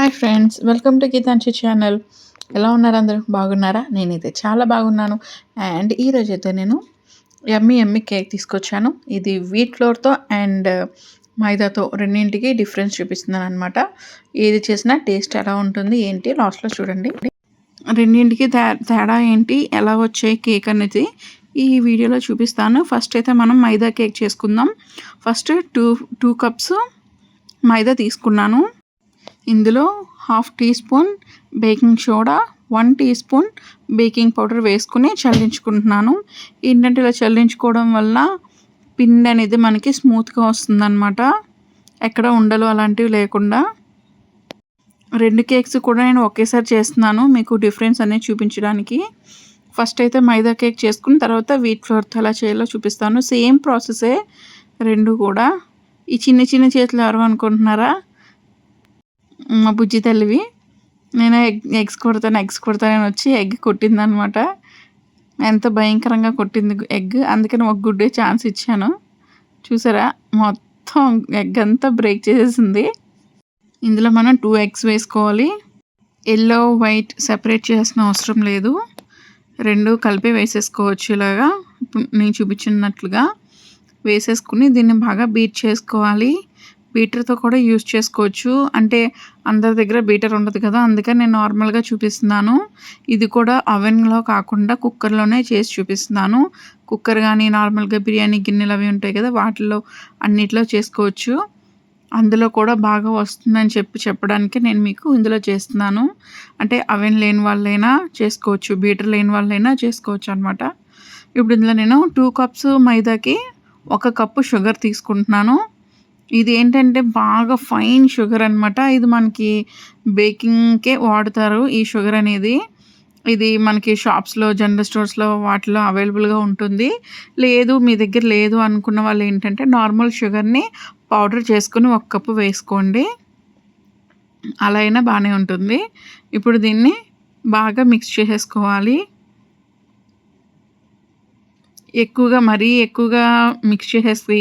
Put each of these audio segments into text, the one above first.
Hi friends welcome to Geetanshi channel. ఎలా ఉన్నారు అందరూ? బాగున్నారా? నేనైతే చాలా బాగున్నాను. అండ్ ఈరోజు అయితే నేను ఎమ్మి ఎమ్మి కేక్ తీసుకొచ్చాను. ఇది వీట్ ఫ్లోర్తో అండ్ మైదాతో రెండింటికి డిఫరెన్స్ చూపిస్తున్నాను అనమాట ఏది చేసినా టేస్ట్ ఎలా ఉంటుంది ఏంటి లాస్ట్లో చూడండి. రెండింటికి తేడా ఏంటి ఎలా వచ్చాయి కేక్ అనేది ఈ వీడియోలో చూపిస్తాను. ఫస్ట్ అయితే మనం మైదా కేక్ చేసుకుందాం. First two two cups maida తీసుకున్నాను. ఇందులో half teaspoon baking soda one teaspoon baking powder వేసుకుని చల్లించుకుంటున్నాను. ఏంటంటే ఇలా చల్లించుకోవడం వల్ల పిండి అనేది మనకి స్మూత్గా వస్తుందన్నమాట. ఎక్కడ ఉండలు అలాంటివి లేకుండా. రెండు కేక్స్ కూడా నేను ఒకేసారి చేస్తున్నాను మీకు డిఫరెన్స్ అనేది చూపించడానికి. ఫస్ట్ అయితే మైదా కేక్ చేసుకుని తర్వాత వీట్ ఫ్లోర్తో ఎలా చేయాలో చూపిస్తాను. సేమ్ ప్రాసెసే రెండు కూడా. ఈ చిన్న చిన్న చేతులు ఎవరు అనుకుంటున్నారా? మా బుజ్జి తల్లివి. నేను ఎగ్ ఎగ్స్ కొడతాను ఎగ్స్ కొడతానని వచ్చి ఎగ్ కొట్టిందనమాట ఎంత భయంకరంగా కొట్టింది ఎగ్. అందుకని ఒక గుడ్డే ఛాన్స్ ఇచ్చాను. చూసారా? మొత్తం ఎగ్ అంతా బ్రేక్ చేసేసింది. ఇందులో మనం టూ ఎగ్స్ వేసుకోవాలి. ఎల్లో వైట్ సెపరేట్ చేయాల్సిన అవసరం లేదు. రెండు కలిపి వేసేసుకోవచ్చు ఇలాగా. నేను చూపించినట్లుగా వేసేసుకుని దీన్ని బాగా బీట్ చేసుకోవాలి. బీటర్తో కూడా యూస్ చేసుకోవచ్చు. అంటే అందరి దగ్గర బీటర్ ఉండదు కదా అందుకని నేను నార్మల్గా చూపిస్తున్నాను. ఇది కూడా అవెన్లో కాకుండా కుక్కర్లోనే చేసి చూపిస్తున్నాను. కుక్కర్ కానీ నార్మల్గా బిర్యానీ గిన్నెలు అవి ఉంటాయి కదా వాటిలో అన్నిట్లో చేసుకోవచ్చు. అందులో కూడా బాగా వస్తుందని చెప్పి చెప్పడానికి నేను మీకు ఇందులో చేస్తున్నాను. అంటే అవెన్ లేని వాళ్ళైనా చేసుకోవచ్చు బీటర్ లేని వాళ్ళైనా చేసుకోవచ్చు అనమాట ఇప్పుడు ఇందులో నేను టూ కప్స్ మైదాకి ఒక కప్పు షుగర్ తీసుకుంటున్నాను. ఇది ఏంటంటే బాగా ఫైన్ షుగర్ అనమాట ఇది మనకి బేకింగ్కే వాడతారు ఈ షుగర్ అనేది. ఇది మనకి షాప్స్లో జనరల్ స్టోర్స్లో వాటిలో అవైలబుల్గా ఉంటుంది. లేదు మీ దగ్గర లేదు అనుకున్న వాళ్ళు ఏంటంటే నార్మల్ షుగర్ని పౌడర్ చేసుకుని ఒక కప్పు వేసుకోండి. అలా అయినా బాగానే ఉంటుంది. ఇప్పుడు దీన్ని బాగా మిక్స్ చేసేసుకోవాలి. ఎక్కువగా మరీ ఎక్కువగా మిక్స్ చేసేసి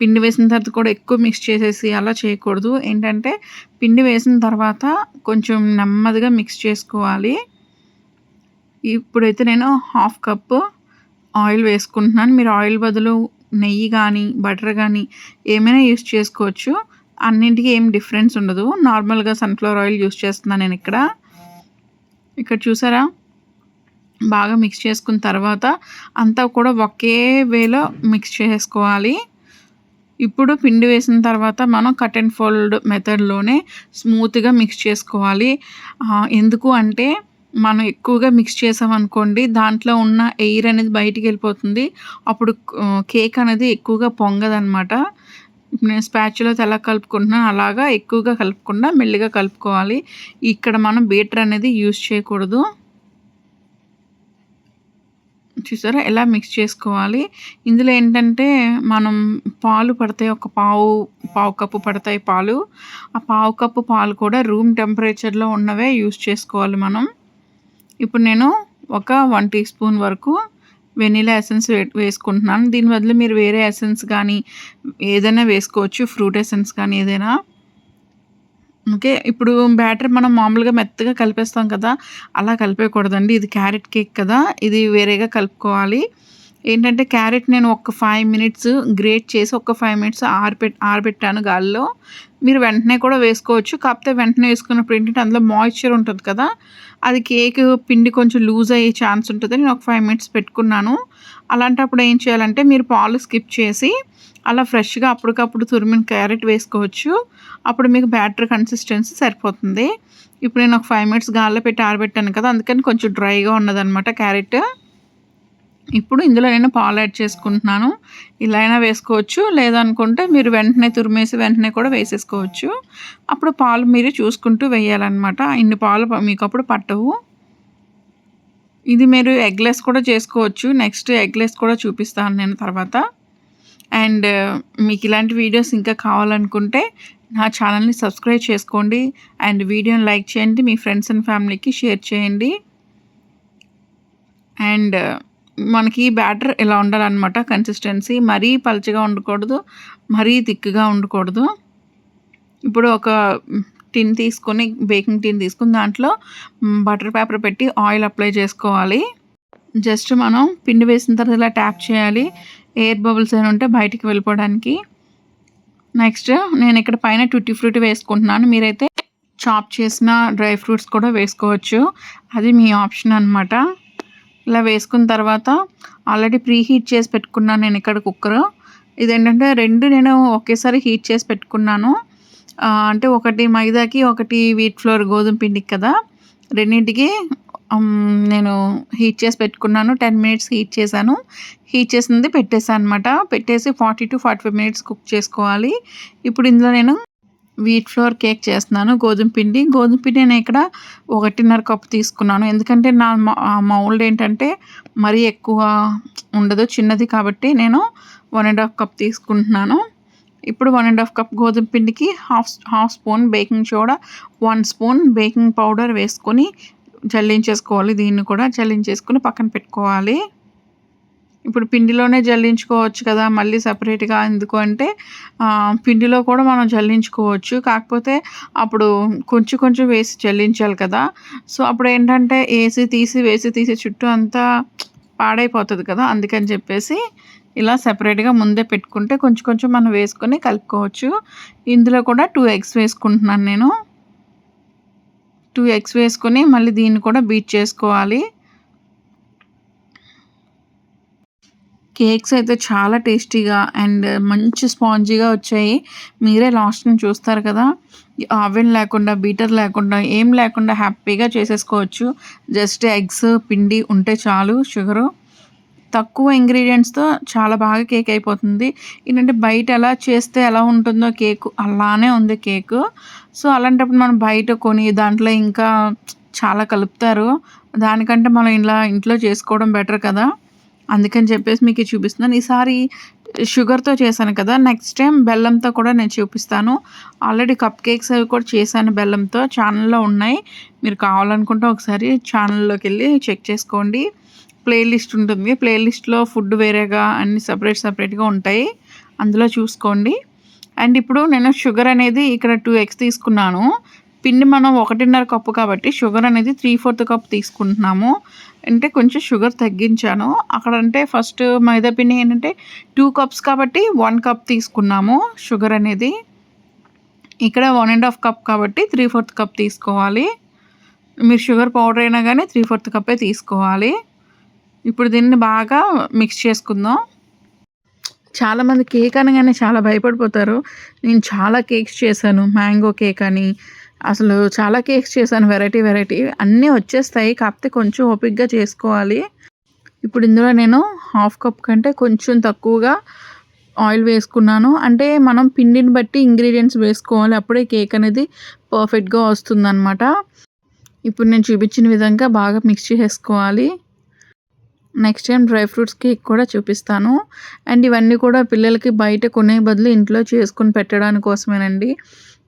పిండి వేసిన తర్వాత కూడా ఎక్కువ మిక్స్ చేసేసి అలా చేయకూడదు. ఏంటంటే పిండి వేసిన తర్వాత కొంచెం నెమ్మదిగా మిక్స్ చేసుకోవాలి. ఇప్పుడైతే నేను హాఫ్ కప్ ఆయిల్ వేసుకుంటున్నాను. మీరు ఆయిల్ బదులు నెయ్యి కానీ బటర్ కానీ ఏమైనా యూస్ చేసుకోవచ్చు. అన్నింటికి ఏం డిఫరెన్స్ ఉండదు. నార్మల్గా సన్ఫ్లవర్ ఆయిల్ యూస్ చేస్తున్నాను నేను ఇక్కడ. ఇక్కడ చూసారా? బాగా మిక్స్ చేసుకున్న తర్వాత అంతా కూడా ఒకే వేలో మిక్స్ చేసుకోవాలి. ఇప్పుడు పిండి వేసిన తర్వాత మనం కట్ అండ్ ఫోల్డ్ మెథడ్లోనే స్మూత్గా మిక్స్ చేసుకోవాలి. ఎందుకు అంటే మనం ఎక్కువగా మిక్స్ చేసామనుకోండి దాంట్లో ఉన్న ఎయిర్ అనేది బయటికి వెళ్ళిపోతుంది. అప్పుడు కేక్ అనేది ఎక్కువగా పొంగదనమాట నేను స్పాచ్లో ఎలా కలుపుకుంటున్నాను. అలాగా ఎక్కువగా కలుపుకుండా మెల్లిగా కలుపుకోవాలి. ఇక్కడ మనం బీటర్ అనేది యూస్ చేయకూడదు. చూసారా? ఎలా మిక్స్ చేసుకోవాలి? ఇందులో ఏంటంటే మనం పాలు పడతాయి ఒక పావు పావు కప్పు పడతాయి పాలు. ఆ పావు కప్పు పాలు కూడా రూమ్ టెంపరేచర్లో ఉన్నవే యూస్ చేసుకోవాలి మనం. ఇప్పుడు నేను ఒక వన్ టీ స్పూన్ వరకు వెనీలా ఎసెన్స్ వేసుకుంటున్నాను. దీని బదులు మీరు వేరే ఎసెన్స్ కానీ ఏదైనా వేసుకోవచ్చు ఫ్రూట్ ఎసెన్స్ కానీ ఏదైనా. ఓకే. ఇప్పుడు బ్యాటర్ మనం మామూలుగా మెత్తగా కలిపేస్తాం కదా అలా కలిపేయకూడదండి. ఇది క్యారెట్ కేక్ కదా ఇది వేరేగా కలుపుకోవాలి. ఏంటంటే క్యారెట్ నేను ఒక ఫైవ్ మినిట్స్ గ్రేట్ చేసి ఒక ఫైవ్ మినిట్స్ ఆరిపె ఆరబెట్టాను గాల్లో. మీరు వెంటనే కూడా వేసుకోవచ్చు. కాకపోతే వెంటనే వేసుకున్నప్పుడు ఏంటంటే అందులో మాయిశ్చర్ ఉంటుంది కదా అది కేక్ పిండి కొంచెం లూజ్ అయ్యే ఛాన్స్ ఉంటుంది. నేను ఒక ఫైవ్ మినిట్స్ పెట్టుకున్నాను. అలాంటప్పుడు ఏం చేయాలంటే మీరు పాలు స్కిప్ చేసి అలా ఫ్రెష్గా అప్పటికప్పుడు తురిమిన క్యారెట్ వేసుకోవచ్చు. అప్పుడు మీకు బ్యాటర్ కన్సిస్టెన్సీ సరిపోతుంది. ఇప్పుడు నేను ఒక ఫైవ్ మినిట్స్ గాల్లో పెట్టి ఆరబెట్టాను కదా అందుకని కొంచెం డ్రైగా ఉన్నదనమాట క్యారెట్. ఇప్పుడు ఇందులో నేను పాలు యాడ్ చేసుకుంటున్నాను. ఇలా అయినా వేసుకోవచ్చు లేదనుకుంటే మీరు వెంటనే తురిమేసి వెంటనే కూడా వేసేసుకోవచ్చు. అప్పుడు పాలు మీరు చూసుకుంటూ వేయాలన్నమాట. ఇన్ని పాలు మీకు అప్పుడు పట్టవు. ఇది మీరు ఎగ్లెస్ కూడా చేసుకోవచ్చు. నెక్స్ట్ ఎగ్లెస్ కూడా చూపిస్తాను నేను తర్వాత. అండ్ మీకు ఇలాంటి వీడియోస్ ఇంకా కావాలనుకుంటే నా ఛానల్ని సబ్స్క్రైబ్ చేసుకోండి అండ్ వీడియోని లైక్ చేయండి మీ ఫ్రెండ్స్ అండ్ ఫ్యామిలీకి షేర్ చేయండి. అండ్ మనకి బ్యాటర్ ఇలా ఉండాలన్నమాట కన్సిస్టెన్సీ మరీ పలుచగా ఉండకూడదు మరీ థిక్గా ఉండకూడదు. ఇప్పుడు ఒక టిన్ తీసుకొని బేకింగ్ టిన్ తీసుకుని దాంట్లో బటర్ పేపర్ పెట్టి ఆయిల్ అప్లై చేసుకోవాలి. జస్ట్ మనం పిండి వేసిన తర్వాత ఇలా ట్యాప్ చేయాలి. ఎయిర్ బబుల్స్ అని ఉంటే బయటికి వెళ్ళిపోవడానికి. నెక్స్ట్ నేను ఇక్కడ పైన ట్యూటీ ఫ్రూట్ వేసుకుంటున్నాను. మీరైతే చాప్ చేసిన డ్రై ఫ్రూట్స్ కూడా వేసుకోవచ్చు. అది మీ ఆప్షన్ అనమాట ఇలా వేసుకున్న తర్వాత ఆల్రెడీ ప్రీ హీట్ చేసి పెట్టుకున్నాను నేను ఇక్కడ కుక్కర్. ఇదేంటంటే రెండు నేను ఒకేసారి హీట్ చేసి పెట్టుకున్నాను. అంటే ఒకటి మైదాకి ఒకటి వీట్ ఫ్లోర్ గోధుమ పిండికి కదా. రెండింటికి నేను హీట్ చేసి పెట్టుకున్నాను. టెన్ మినిట్స్ హీట్ చేశాను. హీట్ చేసింది పెట్టేసాను అనమాట పెట్టేసి forty to forty five minutes cook చేసుకోవాలి. ఇప్పుడు ఇందులో నేను వీట్ ఫ్లోర్ కేక్ చేస్తున్నాను. గోధుమ పిండి. గోధుమ పిండి నేను ఇక్కడ ఒకటిన్నర కప్పు తీసుకున్నాను. ఎందుకంటే నా మౌల్డ్ ఏంటంటే మరీ ఎక్కువ ఉండదు. చిన్నది కాబట్టి నేను వన్ అండ్ హాఫ్ కప్ తీసుకుంటున్నాను. ఇప్పుడు వన్ అండ్ హాఫ్ కప్ గోధుమ పిండికి half half spoon baking soda one spoon baking powder వేసుకొని జల్లించేసుకోవాలి. దీన్ని కూడా జల్లించేసుకుని పక్కన పెట్టుకోవాలి. ఇప్పుడు పిండిలోనే జల్లించుకోవచ్చు కదా మళ్ళీ సపరేట్గా ఎందుకు అంటే పిండిలో కూడా మనం జల్లించుకోవచ్చు. కాకపోతే అప్పుడు కొంచెం కొంచెం వేసి జల్లించాలి కదా. సో అప్పుడు ఏంటంటే వేసి తీసి వేసి తీసి చుట్టూ అంతా పాడైపోతుంది కదా. అందుకని చెప్పేసి ఇలా సపరేట్గా ముందే పెట్టుకుంటే కొంచెం కొంచెం మనం వేసుకొని కలుపుకోవచ్చు. ఇందులో కూడా టూ ఎగ్స్ వేసుకుంటున్నాను నేను. టూ ఎగ్స్ వేసుకొని మళ్ళీ దీన్ని కూడా బీట్ చేసుకోవాలి. కేక్స్ అయితే చాలా టేస్టీగా అండ్ మంచి స్పాంజీగా వచ్చాయి. మీరే లాస్ట్ని చూస్తారు కదా ఆవెన్ లేకుండా బీటర్ లేకుండా ఏం లేకుండా హ్యాపీగా చేసేసుకోవచ్చు. జస్ట్ ఎగ్స్ పిండి ఉంటే చాలు షుగరు. తక్కువ ఇంగ్రీడియంట్స్తో చాలా బాగా కేక్ అయిపోతుంది. ఏంటంటే బయట ఎలా చేస్తే ఎలా ఉంటుందో కేక్ అలానే ఉంది కేకు. సో అలాంటప్పుడు మనం బయట కొని దాంట్లో ఇంకా చాలా కలుపుతారు. దానికంటే మనం ఇలా ఇంట్లో చేసుకోవడం బెటర్ కదా. అందుకని చెప్పేసి మీకు చూపిస్తున్నాను. ఈసారి షుగర్తో చేశాను కదా. నెక్స్ట్ టైం బెల్లంతో కూడా నేను చూపిస్తాను. ఆల్రెడీ కప్ కేక్స్ అవి కూడా చేశాను బెల్లంతో. ఛానల్లో ఉన్నాయి. మీరు కావాలనుకుంటే ఒకసారి ఛానల్లోకి వెళ్ళి చెక్ చేసుకోండి. ప్లేలిస్ట్ ఉంటుంది. ప్లేలిస్ట్లో ఫుడ్ వేరేగా అన్ని సపరేట్ సపరేట్గా ఉంటాయి. అందులో చూసుకోండి. అండ్ ఇప్పుడు నేను షుగర్ అనేది ఇక్కడ టూ ఎగ్స్ తీసుకున్నాను. పిండి మనం ఒకటిన్నర కప్పు కాబట్టి షుగర్ అనేది త్రీ ఫోర్త్ కప్ తీసుకుంటున్నాము. అంటే కొంచెం షుగర్ తగ్గించాను. అక్కడ అంటే ఫస్ట్ మైదా పిండి ఏంటంటే టూ కప్స్ కాబట్టి వన్ కప్ తీసుకున్నాము షుగర్ అనేది. ఇక్కడ వన్ అండ్ హాఫ్ కప్ కాబట్టి త్రీ ఫోర్త్ కప్ తీసుకోవాలి. మీరు షుగర్ పౌడర్ అయినా కానీ త్రీ ఫోర్త్ కప్పే తీసుకోవాలి. ఇప్పుడు దీన్ని బాగా మిక్స్ చేసుకుందాం. చాలామంది కేక్ అనగానే చాలా భయపడిపోతారు. నేను చాలా కేక్స్ చేశాను. మ్యాంగో కేక్ అని అసలు చాలా కేక్స్ చేశాను. వెరైటీ వెరైటీ అన్నీ వచ్చేస్తాయి. కాకపోతే కొంచెం ఓపిక్గా చేసుకోవాలి. ఇప్పుడు ఇందులో నేను హాఫ్ కప్ కంటే కొంచెం తక్కువగా ఆయిల్ వేసుకున్నాను. అంటే మనం పిండిని బట్టి ఇంగ్రీడియంట్స్ వేసుకోవాలి. అప్పుడే కేక్ అనేది పర్ఫెక్ట్గా వస్తుందన్నమాట. ఇప్పుడు నేను చూపించిన విధంగా బాగా మిక్స్ చేసుకోవాలి. Next time dry fruits cake కూడా చూపిస్తాను. అండ్ ఇవన్నీ కూడా పిల్లలకి బయట కొనే బదులు ఇంట్లో చేసుకుని పెట్టడానికి కోసమేనండి.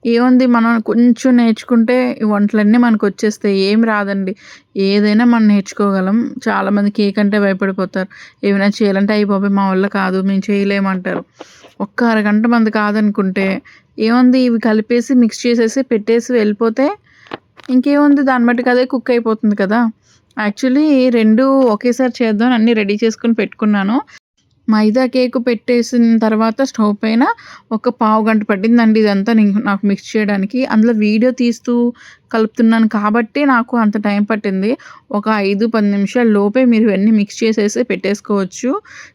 ఏముంది మనం కొంచెం నేర్చుకుంటే ఈ వంటలన్నీ మనకు వచ్చేస్తాయి. ఏం రాదండి. ఏదైనా మనం నేర్చుకోగలం. చాలామంది కేక్ అంటే భయపడిపోతారు. ఏమైనా చేయాలంటే అయిపోయి మా వల్ల కాదు మేము చేయలేమంటారు. ఒక్క అరగంట మంది కాదనుకుంటే ఏముంది ఇవి కలిపేసి మిక్స్ చేసేసి పెట్టేసి వెళ్ళిపోతే ఇంకేముంది? దాన్ని బట్టి అదే కుక్ అయిపోతుంది కదా. యాక్చువల్లీ రెండు ఒకేసారి చేద్దాం అన్నీ రెడీ చేసుకుని పెట్టుకున్నాను. మైదా కేక్ పెట్టేసిన తర్వాత స్టవ్ పైన ఒక పావు గంట పట్టిందండి ఇదంతా నాకు మిక్స్ చేయడానికి. అందులో వీడియో తీస్తూ కలుపుతున్నాను కాబట్టి నాకు అంత టైం పట్టింది. ఒక ఐదు పది నిమిషాల లోపే మీరు ఇవన్నీ మిక్స్ చేసేసి పెట్టేసుకోవచ్చు.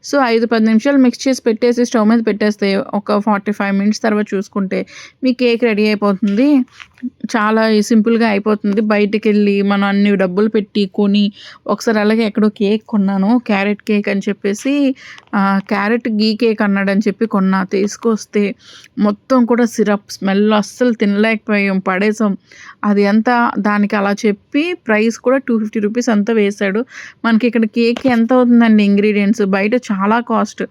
సో ఐదు పది నిమిషాలు మిక్స్ చేసి పెట్టేసి స్టవ్ మీద పెట్టేస్తే ఒక ఫార్టీ ఫైవ్ మినిట్స్ తర్వాత చూసుకుంటే మీ కేక్ రెడీ అయిపోతుంది. చాలా సింపుల్గా అయిపోతుంది. బయటికి వెళ్ళి మనం అన్ని డబ్బులు పెట్టి కొని ఒకసారి అలాగే ఎక్కడో కేక్ కొన్నాను. క్యారెట్ కేక్ అని చెప్పేసి క్యారెట్ గీ కేక్ అన్నాడని చెప్పి కొన్నా. తీసుకొస్తే మొత్తం కూడా సిరప్ స్మెల్ అస్సలు తినలేకపోయాం. పడేసాం. అది ఎంత దానికి అలా చెప్పి ప్రైస్ కూడా టూ ఫిఫ్టీ రూపీస్ అంతా వేశాడు. మనకి ఇక్కడ కేక్ ఎంత అవుతుందండి ఇంగ్రీడియంట్స్? బయట చాలా కాస్ట్.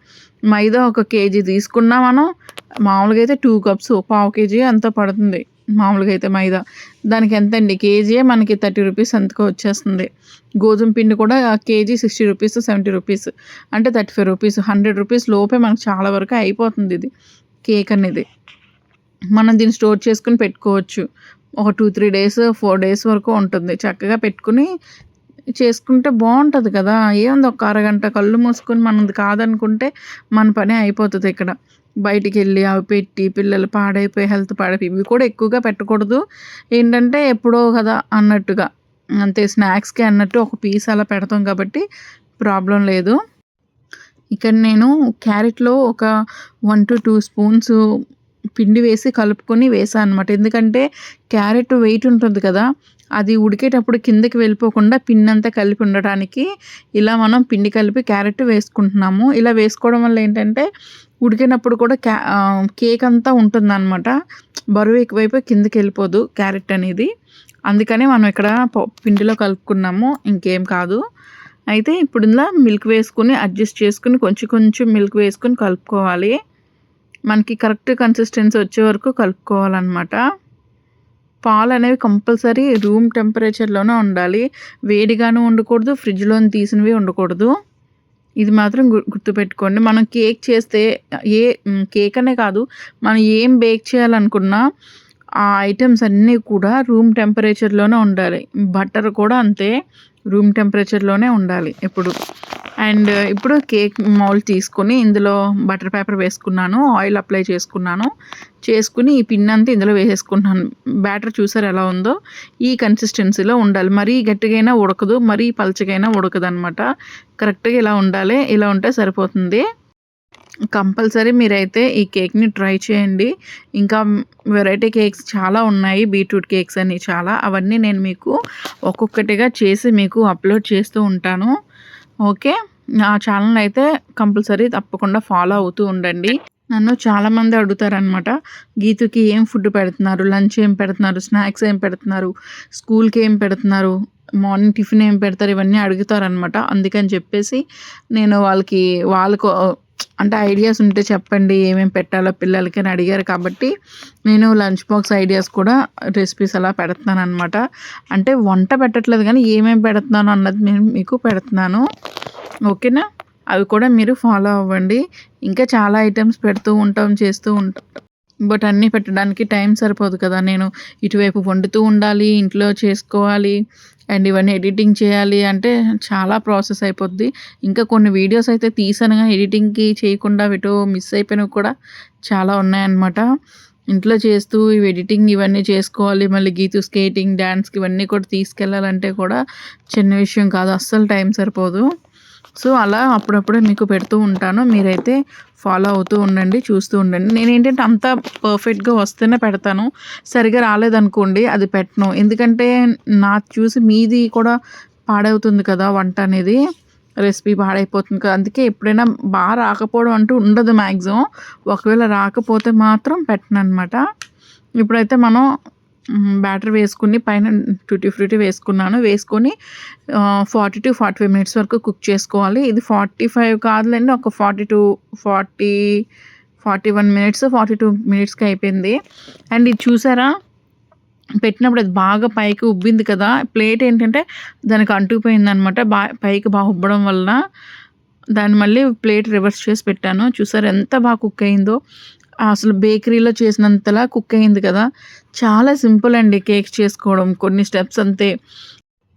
మైదా ఒక కేజీ తీసుకున్నా మనం మామూలుగా అయితే టూ కప్స్ పావు కేజీ అంత పడుతుంది. మామూలుగా అయితే మైదా. దానికి ఎంత అండి కేజీ మనకి థర్టీ రూపీస్ ఎంతకో వచ్చేస్తుంది. గోధుమ పిండి కూడా KG sixty rupees seventy rupees అంటే thirty five rupees hundred rupees లోపే మనకు చాలా వరకు అయిపోతుంది ఇది కేక్ అనేది. మనం దీన్ని స్టోర్ చేసుకుని పెట్టుకోవచ్చు. ఒక two three days four days వరకు ఉంటుంది. చక్కగా పెట్టుకుని చేసుకుంటే బాగుంటుంది కదా. ఏముంది ఒక అరగంట కళ్ళు మూసుకొని మనది కాదనుకుంటే మన పని అయిపోతుంది ఇక్కడ. బయటికి వెళ్ళి అవి పెట్టి పిల్లలు పాడైపోయి హెల్త్ పాడైపోయి ఇవి కూడా ఎక్కువగా పెట్టకూడదు. ఏంటంటే ఎప్పుడో కదా అన్నట్టుగా. అంతే స్నాక్స్కి అన్నట్టు ఒక పీస్ అలా పెడతాం కాబట్టి ప్రాబ్లం లేదు. ఇక్కడ నేను క్యారెట్లో ఒక వన్ టు టూ స్పూన్స్ పిండి వేసి కలుపుకొని వేసాను అనమాట ఎందుకంటే క్యారెట్ వెయిట్ ఉంటుంది కదా అది ఉడికేటప్పుడు కిందకి వెళ్ళిపోకుండా పిండి అంతా కలిపి ఉండటానికి ఇలా మనం పిండి కలిపి క్యారెట్ వేసుకుంటున్నాము. ఇలా వేసుకోవడం వల్ల ఏంటంటే ఉడికినప్పుడు కూడా క్యా కేక్ అంతా ఉంటుందన్నమాట. బరువు ఎక్కువైపోయి కిందకి వెళ్ళిపోదు క్యారెట్ అనేది. అందుకనే మనం ఇక్కడ పిండిలో కలుపుకున్నాము ఇంకేం కాదు. అయితే ఇప్పుడు ఇందులో మిల్క్ వేసుకుని అడ్జస్ట్ చేసుకుని కొంచెం కొంచెం మిల్క్ వేసుకుని కలుపుకోవాలి. మనకి కరెక్ట్ కన్సిస్టెన్సీ వచ్చే వరకు కలుపుకోవాలన్నమాట. పాలు అనేవి కంపల్సరీ రూమ్ టెంపరేచర్లోనే ఉండాలి. వేడిగాను ఉండకూడదు ఫ్రిడ్జ్లోని తీసినవి ఉండకూడదు. ఇది మాత్రం గుర్తుపెట్టుకోండి. మనం కేక్ చేస్తే ఏ కేక్ అనే కాదు మనం ఏం బేక్ చేయాలనుకున్నా ఆ ఐటమ్స్ అన్నీ కూడా రూమ్ టెంపరేచర్లోనే ఉండాలి. బటర్ కూడా అంతే రూమ్ టెంపరేచర్లోనే ఉండాలి ఎప్పుడు. అండ్ ఇప్పుడు కేక్ మౌల్ తీసుకొని ఇందులో బటర్ పేపర్ వేసుకున్నాను ఆయిల్ అప్లై చేసుకున్నాను. చేసుకుని ఈ పిన్ అంతా ఇందులో వేసేసుకుంటున్నాను. బ్యాటర్ చూసారు ఎలా ఉందో? ఈ కన్సిస్టెన్సీలో ఉండాలి. మరీ గట్టిగైనా ఉడకదు మరీ పలచగైనా ఉడకదు అనమాట కరెక్ట్గా ఇలా ఉండాలి. ఇలా ఉంటే సరిపోతుంది. కంపల్సరీ మీరైతే ఈ కేక్ని ట్రై చేయండి. ఇంకా వెరైటీ కేక్స్ చాలా ఉన్నాయి. బీట్రూట్ కేక్స్ అని చాలా. అవన్నీ నేను మీకు ఒక్కొక్కటిగా చేసి మీకు అప్లోడ్ చేస్తూ ఉంటాను. ఓకే. నా ఛానల్ అయితే కంపల్సరీ తప్పకుండా ఫాలో అవుతూ ఉండండి. నన్ను చాలామంది అడుగుతారనమాట గీతుకి ఏం ఫుడ్ పెడుతున్నారు? లంచ్ ఏం పెడుతున్నారు? స్నాక్స్ ఏం పెడుతున్నారు? స్కూల్కి ఏం పెడుతున్నారు? మార్నింగ్ టిఫిన్ ఏం పెడతారు? ఇవన్నీ అడుగుతారనమాట అందుకని చెప్పేసి నేను వాళ్ళకి వాళ్ళకు అంటే ఐడియాస్ ఉంటే చెప్పండి ఏమేమి పెట్టాలో పిల్లలకి అని అడిగారు కాబట్టి నేను లంచ్ బాక్స్ ఐడియాస్ కూడా రెసిపీస్ అలా పెడుతున్నాను అనమాట అంటే వంట పెట్టట్లేదు కానీ ఏమేమి పెడుతున్నాను అన్నది నేను మీకు పెడుతున్నాను. ఓకేనా? అవి కూడా మీరు ఫాలో అవ్వండి. ఇంకా చాలా ఐటమ్స్ పెడుతూ ఉంటాం చేస్తూ ఉంటాం. బట్ అన్నీ పెట్టడానికి టైం సరిపోదు కదా. నేను ఇటువైపు వండుతూ ఉండాలి ఇంట్లో చేసుకోవాలి అండ్ ఇవన్నీ ఎడిటింగ్ చేయాలి అంటే చాలా ప్రాసెస్ అయిపోద్ది. ఇంకా కొన్ని వీడియోస్ అయితే తీసానుగా ఎడిటింగ్కి చేయకుండా వీటో మిస్ అయిపోయినవి కూడా చాలా ఉన్నాయన్నమాట. ఇంట్లో చేస్తూ ఇవి ఎడిటింగ్ ఇవన్నీ చేసుకోవాలి మళ్ళీ గీతు స్కేటింగ్ డ్యాన్స్కి ఇవన్నీ కూడా తీసుకెళ్ళాలంటే కూడా చిన్న విషయం కాదు అస్సలు టైం సరిపోదు. సో అలా అప్పుడప్పుడు మీకు పెడుతూ ఉంటాను. మీరైతే ఫాలో అవుతూ ఉండండి చూస్తూ ఉండండి. నేను ఏంటంటే అంత పర్ఫెక్ట్గా వస్తేనే పెడతాను. సరిగా రాలేదనుకోండి అది పెట్టను. ఎందుకంటే నాకు చూసి మీది కూడా పాడవుతుంది కదా వంట అనేది. రెసిపీ పాడైపోతుంది కదా. అందుకే ఎప్పుడైనా బాగా రాకపోవడం అంటూ ఉండదు మ్యాక్సిమం ఒకవేళ రాకపోతే మాత్రం పెట్టను అనమాట ఇప్పుడైతే మనం బ్యాటర్ వేసుకుని పైన ట్యూటీ ఫ్రూటీ వేసుకున్నాను. వేసుకొని forty to forty five minutes వరకు కుక్ చేసుకోవాలి. ఇది ఫార్టీ ఫైవ్ కాదులేండి ఒక forty two forty forty one minutes forty two మినిట్స్కి అయిపోయింది. అండ్ ఇది చూసారా? పెట్టినప్పుడు అది బాగా పైకి ఉబ్బింది కదా. ప్లేట్ ఏంటంటే దానికి అంటుకుపోయింది అనమాట బా పైకి బాగా ఉబ్బడం వలన. దాన్ని మళ్ళీ ప్లేట్ రివర్స్ చేసి పెట్టాను. చూసారు ఎంత బాగా కుక్ అయిందో. అసలు బేకరీలో చేసినంతలా కుక్ అయింది కదా. చాలా సింపుల్ అండి కేక్స్ చేసుకోవడం. కొన్ని స్టెప్స్ అంతే.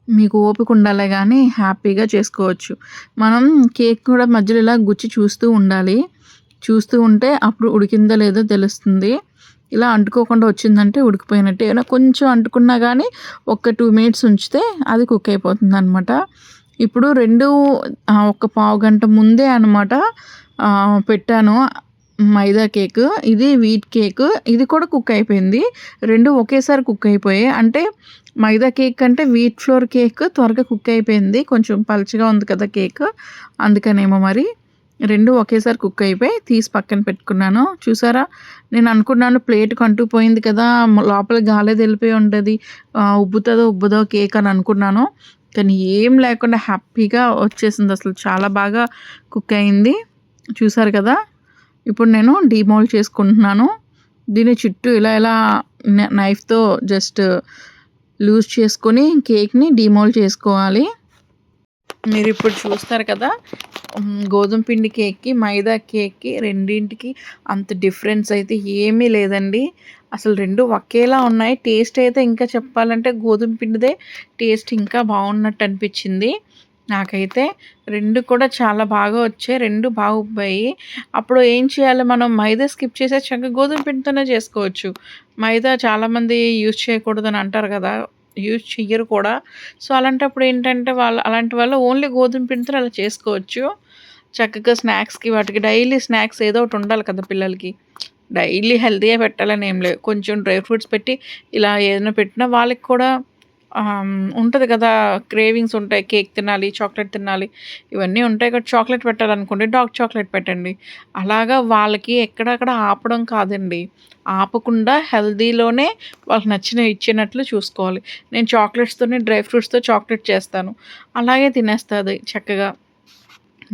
మీకు ఓపిక ఉండాలి కానీ హ్యాపీగా చేసుకోవచ్చు. మనం కేక్ కూడా మధ్యలో ఇలా గుచ్చి చూస్తూ ఉండాలి. చూస్తూ ఉంటే అప్పుడు ఉడికిందో లేదో తెలుస్తుంది. ఇలా అంటుకోకుండా వచ్చిందంటే ఉడికిపోయినట్టే. ఏమైనా కొంచెం అంటుకున్నా కానీ ఒక టూ మినిట్స్ ఉంచితే అది కుక్ అయిపోతుంది అనమాట ఇప్పుడు రెండు ఒక పావు గంట ముందే అనమాట పెట్టాను. మైదా కేక్ ఇది వీట్ కేక్ ఇది కూడా కుక్ అయిపోయింది. రెండు ఒకేసారి కుక్ అయిపోయాయి. అంటే మైదా కేక్ అంటే వీట్ ఫ్లోర్ కేక్ త్వరగా కుక్ అయిపోయింది. కొంచెం పలుచగా ఉంది కదా కేక్. అందుకనేమో మరి రెండు ఒకేసారి కుక్ అయిపోయి తీసి పక్కన పెట్టుకున్నాను. చూసారా? నేను అనుకున్నాను ప్లేట్ కంటుకుపోయింది కదా లోపల గాలేది వెళ్ళిపోయి ఉంటుంది ఉబ్బుతుందో ఉబ్బుదో కేక్ అని అనుకున్నాను. కానీ ఏం లేకుండా హ్యాపీగా వచ్చేసింది. అసలు చాలా బాగా కుక్ అయింది. చూసారు కదా? ఇప్పుడు నేను డీమోల్డ్ చేసుకుంటున్నాను. దీని చుట్టూ ఇలా ఇలా నైఫ్తో జస్ట్ లూజ్ చేసుకొని కేక్ని డీమోల్డ్ చేసుకోవాలి. మీరు ఇప్పుడు చూస్తారు కదా గోధుమ పిండి కేక్కి మైదా కేక్కి రెండింటికి అంత డిఫరెన్స్ అయితే ఏమీ లేదండి. అసలు రెండు ఒకేలా ఉన్నాయి. టేస్ట్ అయితే ఇంకా చెప్పాలంటే గోధుమ పిండిదే టేస్ట్ ఇంకా బాగున్నట్టు అనిపించింది. నాకైతే రెండు కూడా చాలా బాగా వచ్చాయి. రెండు బాగుపోయి అప్పుడు ఏం చేయాలి మనం మైదా స్కిప్ చేసే చక్కగా గోధుమ పిండితోనే చేసుకోవచ్చు. మైదా చాలామంది యూజ్ చేయకూడదని అంటారు కదా యూజ్ చెయ్యరు కూడా. సో అలాంటప్పుడు ఏంటంటే వాళ్ళు అలాంటి వాళ్ళు ఓన్లీ గోధుమ పిండితో అలా చేసుకోవచ్చు. చక్కగా స్నాక్స్కి వాటికి డైలీ స్నాక్స్ ఏదో ఒకటి ఉండాలి కదా పిల్లలకి. డైలీ హెల్తీగా పెట్టాలని ఏం లేదు. కొంచెం డ్రై ఫ్రూట్స్ పెట్టి ఇలా ఏదైనా పెట్టినా వాళ్ళకి కూడా ఉంటుంది కదా క్రేవింగ్స్ ఉంటాయి కేక్ తినాలి చాక్లెట్ తినాలి ఇవన్నీ ఉంటాయి కదా చాక్లెట్ పెట్టాలనుకోండి డార్క్ చాక్లెట్ పెట్టండి. అలాగా వాళ్ళకి ఎక్కడక్కడ ఆపడం కాదండి. ఆపకుండా హెల్దీలోనే వాళ్ళకి నచ్చినవి ఇచ్చినట్లు చూసుకోవాలి. నేను చాక్లెట్స్తోనే డ్రై ఫ్రూట్స్తో చాక్లెట్ చేస్తాను. అలాగే తినేస్తుంది చక్కగా.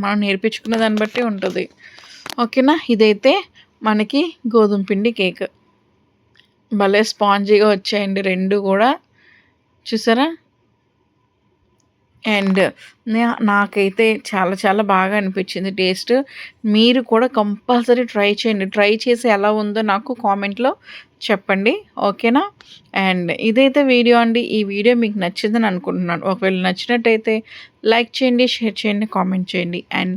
మనం నేర్పించుకున్న దాన్ని బట్టి ఉంటుంది. ఓకేనా? ఇదైతే మనకి గోధుమ పిండి కేక్. భలే స్పాంజీగా వచ్చాయండి రెండు కూడా. చూసారా? అండ్ నాకైతే చాలా చాలా బాగా అనిపించింది టేస్ట్. మీరు కూడా కంపల్సరీ ట్రై చేయండి. ట్రై చేసి ఎలా ఉందో నాకు కామెంట్లో చెప్పండి. ఓకేనా? అండ్ ఇదైతే వీడియో అండి. ఈ వీడియో మీకు నచ్చిందని అనుకుంటున్నాను. ఒకవేళ నచ్చినట్టయితే లైక్ చేయండి షేర్ చేయండి కామెంట్ చేయండి. అండ్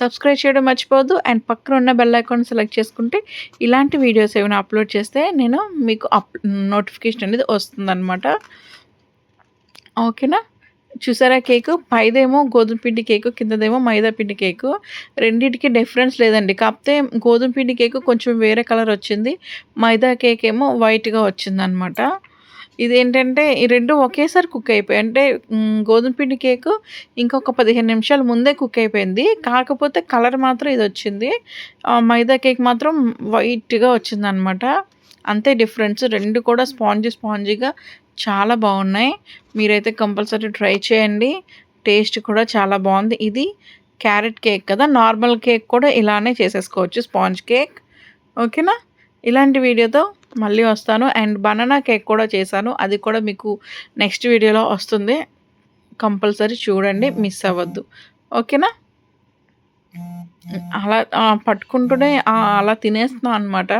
సబ్స్క్రైబ్ చేయడం మర్చిపోవద్దు. అండ్ పక్కన ఉన్న బెల్ ఐకాన్ సెలెక్ట్ చేసుకుంటే ఇలాంటి వీడియోస్ ఏమైనా అప్లోడ్ చేస్తే నేను మీకు అప్ నోటిఫికేషన్ అనేది వస్తుందన్నమాట. ఓకేనా? చూసారా కేకు? పైదేమో గోధుమ పిండి కేకు కిందదేమో మైదా పిండి కేకు. రెండింటికి డిఫరెన్స్ లేదండి. కాకపోతే గోధుమ పిండి కేకు కొంచెం వేరే కలర్ వచ్చింది. మైదా కేక్ ఏమో వైట్గా వచ్చిందనమాట ఇదేంటంటే ఈ రెండు ఒకేసారి కుక్ అయిపోయాయి అంటే గోధుమ పిండి కేకు ఇంకొక పదిహేను నిమిషాల ముందే కుక్ అయిపోయింది. కాకపోతే కలర్ మాత్రం ఇది వచ్చింది. మైదా కేక్ మాత్రం వైట్గా వచ్చిందనమాట అంతే డిఫరెన్స్. రెండు కూడా స్పాంజీ స్పాంజీగా చాలా బాగున్నాయి. మీరైతే కంపల్సరీ ట్రై చేయండి. టేస్ట్ కూడా చాలా బాగుంది. ఇది క్యారెట్ కేక్ కదా? నార్మల్ కేక్ కూడా ఇలానే చేసేసుకోవచ్చు. Sponge cake. ఓకేనా? ఇలాంటి వీడియోతో మళ్ళీ వస్తాను. అండ్ బనానా కేక్ కూడా చేశాను. అది కూడా మీకు నెక్స్ట్ వీడియోలో వస్తుంది. కంపల్సరీ చూడండి. మిస్ అవ్వద్దు. ఓకేనా? అలా పట్టుకుంటూనే అలా తినేస్తున్నాను అనమాట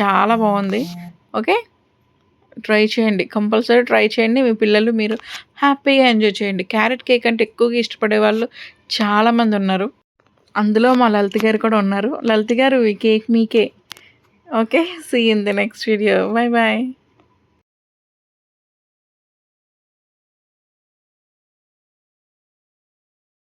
చాలా బాగుంది. ఓకే? ట్రై చేయండి. కంపల్సరీ ట్రై చేయండి. మీ పిల్లలు మీరు హ్యాపీగా ఎంజాయ్ చేయండి. క్యారెట్ కేక్ అంటే ఎక్కువగా ఇష్టపడే వాళ్ళు చాలామంది ఉన్నారు. అందులో మా లలిత గారు కూడా ఉన్నారు. లలిత గారు ఈ కేక్ మీకే. Okay see in the next video bye bye